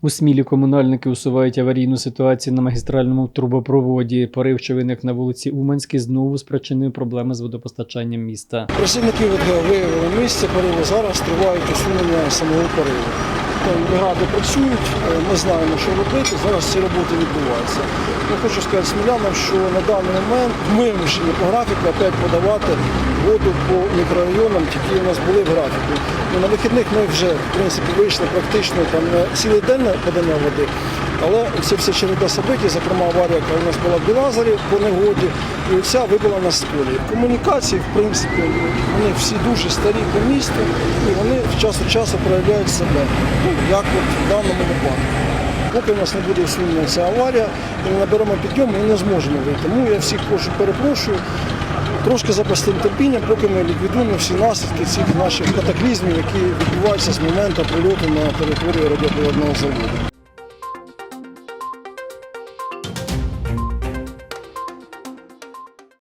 У Смілі комунальники усувають аварійну ситуацію на магістральному трубопроводі. Порив, що виник на вулиці Уманській, знову спричинив проблеми з водопостачанням міста. Працівники виявили місце пориву. Зараз тривають усунення самого пориву. Бригади працюють, е, ми знаємо, що робити. Зараз ці роботи відбуваються. Я хочу сказати смілянам, що на даний момент ми вимушені по графіку опять подавати воду по мікрорайонам, які у нас були в графіку. Ну, на вихідних ми вже в принципі вийшли практично там на цілий день на подання води. Але це все череда событий, зокрема аварія, яка у нас була в Білазарі по негоді, і ця вибила на сколі. Комунікації, в принципі, вони всі дуже старі по місту, і вони час від часу проявляють себе, ну, як от в даному випадку. Поки у нас не буде усунена ця аварія, і не наберемо підйом, ми не зможемо вийти. Тому я всіх прошу, перепрошую, трошки запастим терпіння, поки ми ліквідуємо всі наслідки цих наших катаклізмів, які відбуваються з моменту прильоту на територію радіопроводного заводу.